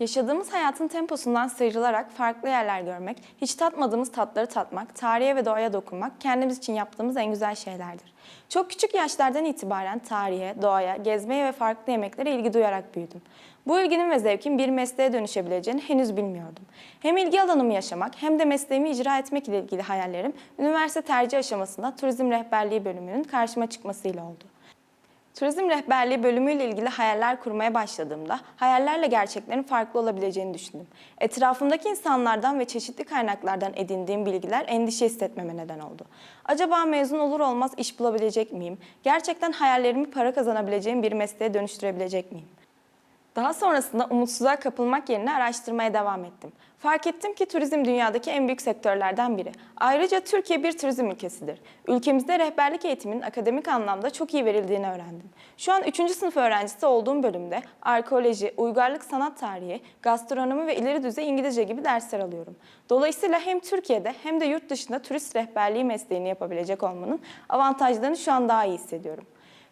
Yaşadığımız hayatın temposundan sıyrılarak farklı yerler görmek, hiç tatmadığımız tatları tatmak, tarihe ve doğaya dokunmak kendimiz için yaptığımız en güzel şeylerdir. Çok küçük yaşlardan itibaren tarihe, doğaya, gezmeye ve farklı yemeklere ilgi duyarak büyüdüm. Bu ilginin ve zevkin bir mesleğe dönüşebileceğini henüz bilmiyordum. Hem ilgi alanımı yaşamak hem de mesleğimi icra etmek ile ilgili hayallerim üniversite tercih aşamasında turizm rehberliği bölümünün karşıma çıkmasıyla oldu. Turizm rehberliği bölümüyle ilgili hayaller kurmaya başladığımda hayallerle gerçeklerin farklı olabileceğini düşündüm. Etrafımdaki insanlardan ve çeşitli kaynaklardan edindiğim bilgiler endişe hissetmeme neden oldu. Acaba mezun olur olmaz iş bulabilecek miyim? Gerçekten hayallerimi para kazanabileceğim bir mesleğe dönüştürebilecek miyim? Daha sonrasında umutsuzluğa kapılmak yerine araştırmaya devam ettim. Fark ettim ki turizm dünyadaki en büyük sektörlerden biri. Ayrıca Türkiye bir turizm ülkesidir. Ülkemizde rehberlik eğitiminin akademik anlamda çok iyi verildiğini öğrendim. Şu an 3. sınıf öğrencisi olduğum bölümde arkeoloji, uygarlık sanat tarihi, gastronomi ve ileri düzey İngilizce gibi dersler alıyorum. Dolayısıyla hem Türkiye'de hem de yurt dışında turist rehberliği mesleğini yapabilecek olmanın avantajlarını şu an daha iyi hissediyorum.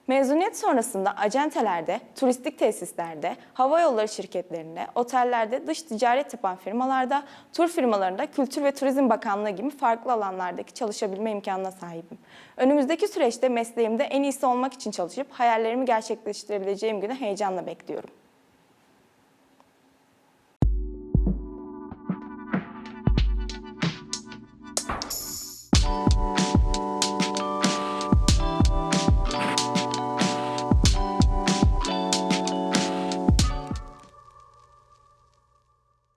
Mezuniyet sonrasında acentelerde, turistik tesislerde, hava yolları şirketlerinde, otellerde, dış ticaret yapan firmalarda, tur firmalarında, Kültür ve Turizm Bakanlığı gibi farklı alanlardaki çalışabilme imkanına sahibim. Önümüzdeki süreçte mesleğimde en iyisi olmak için çalışıp hayallerimi gerçekleştirebileceğim günü heyecanla bekliyorum.